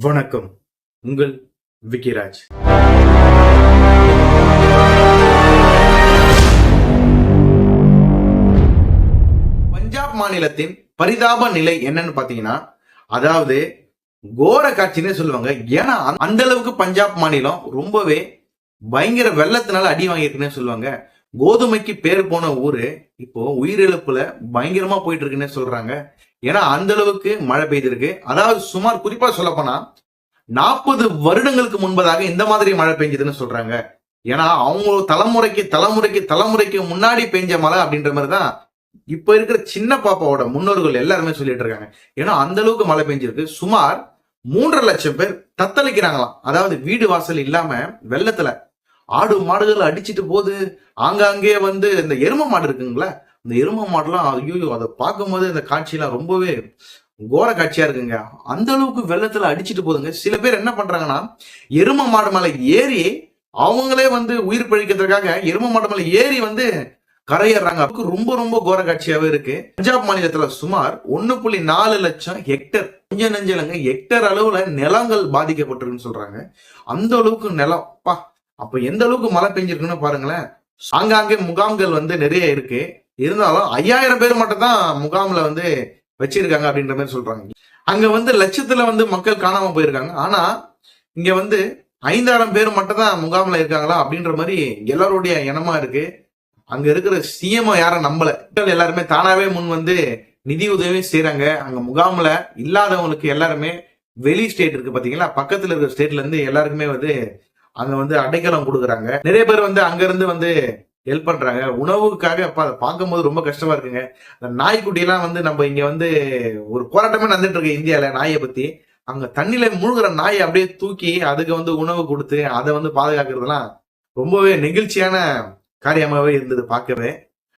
வணக்கம். உங்கள் விக்கிராஜ். பஞ்சாப் மாநிலத்தின் பரிதாப நிலை என்னன்னு பாத்தீங்கன்னா அதாவது கோர காட்சினே சொல்லுவாங்க. ஏன்னா அந்த- அளவுக்கு பஞ்சாப் மாநிலம் ரொம்பவே பயங்கர வெள்ளத்தினால அடி வாங்கியிருக்குன்னு சொல்லுவாங்க. கோதுமைக்கு பேர் போன ஊரு இப்போ உயிரிழப்புல பயங்கரமா போயிட்டு இருக்குன்னே சொல்றாங்க. ஏன்னா அந்த அளவுக்கு மழை பெய்திருக்கு. அதாவது சுமார் குறிப்பா சொல்ல போனா நாற்பது வருடங்களுக்கு முன்பதாக இந்த மாதிரி மழை பெஞ்சதுன்னு சொல்றாங்க. ஏன்னா அவங்க தலைமுறைக்கு தலைமுறைக்கு தலைமுறைக்கு முன்னாடி பெஞ்ச மழை அப்படின்ற மாதிரி தான் இப்ப இருக்கிற சின்ன பாப்பாவோட முன்னோர்கள் எல்லாருமே சொல்லிட்டு இருக்காங்க. ஏன்னா அந்த அளவுக்கு மழை பெஞ்சிருக்கு. சுமார் மூன்றரை லட்சம் பேர் தத்தளிக்கிறாங்களாம். அதாவது வீடு வாசல் இல்லாம வெள்ளத்துல. ஆடு மாடுகள் அடிச்சிட்டு போகுது. ஆங்காங்கே வந்து இந்த எரும மாடு இருக்குங்களா இந்த எரும மாடுலாம் ஐயோ அதை பார்க்கும்போது இந்த காட்சியெல்லாம் ரொம்பவே கோர காட்சியா இருக்குங்க. அந்த அளவுக்கு வெள்ளத்துல அடிச்சிட்டு போகுதுங்க சில பேர் என்ன பண்றாங்கன்னா எரும மாடு மேல ஏறி அவங்களே வந்து உயிர் பழிக்கிறதுக்காக எரும மாடு மேல ஏறி வந்து கரையேறாங்க. அதுக்கு ரொம்ப ரொம்ப கோர காட்சியாவே இருக்கு. பஞ்சாப் மாநிலத்துல சுமார் ஒன்னு புள்ளி நாலு லட்சம் ஹெக்டர் கொஞ்சம் நெஞ்சலங்க ஹெக்டர் அளவுல நிலங்கள் பாதிக்கப்பட்டிருக்குன்னு சொல்றாங்க. அந்த அளவுக்கு நிலம் பா அப்ப எந்த அளவுக்கு மழை பெஞ்சிருக்குன்னு பாருங்களேன். ஆங்காங்கே முகாம்கள் வந்து நிறைய இருக்கு. இருந்தாலும் ஐயாயிரம் பேர் மட்டும் தான் முகாம்ல வந்து வச்சிருக்காங்க அப்படின்ற மாதிரி சொல்றாங்க. அங்க வந்து லட்சத்துல வந்து மக்கள் காணாம போயிருக்காங்க. ஆனா இங்க வந்து ஐந்தாயிரம் பேர் மட்டும் தான் முகாம்ல இருக்காங்களா அப்படின்ற மாதிரி எல்லாருடைய எண்ணமா இருக்கு. அங்க இருக்கிற சிஎம் யாரும் நம்பல. மக்கள் எல்லாருமே தானாவே முன் வந்து நிதி உதவி செய்யறாங்க அங்க முகாம்ல இல்லாதவங்களுக்கு எல்லாருமே வெளி ஸ்டேட் இருக்கு பாத்தீங்களா? பக்கத்துல இருக்கிற ஸ்டேட்ல இருந்து எல்லாருக்குமே வந்து அங்க வந்து அடைக்கலம் கொடுக்குறாங்க. நிறைய பேர் வந்து அங்க இருந்து வந்து ஹெல்ப் பண்றாங்க. உணவுக்காக அப்ப அதை பார்க்கும்போது ரொம்ப கஷ்டமா இருக்குங்க. அந்த நாய்க்குட்டி எல்லாம் வந்து நம்ம இங்க வந்து ஒரு போராட்டமே நடந்துட்டு இருக்கு இந்தியால நாயை பத்தி. அங்க தண்ணியில மூழ்கிற நாயை அப்படியே தூக்கி அதுக்கு வந்து உணவு கொடுத்து அதை வந்து பாதுகாக்கிறதுலாம் ரொம்பவே நெகிழ்ச்சியான காரியமாவே இருந்தது பார்க்கவே.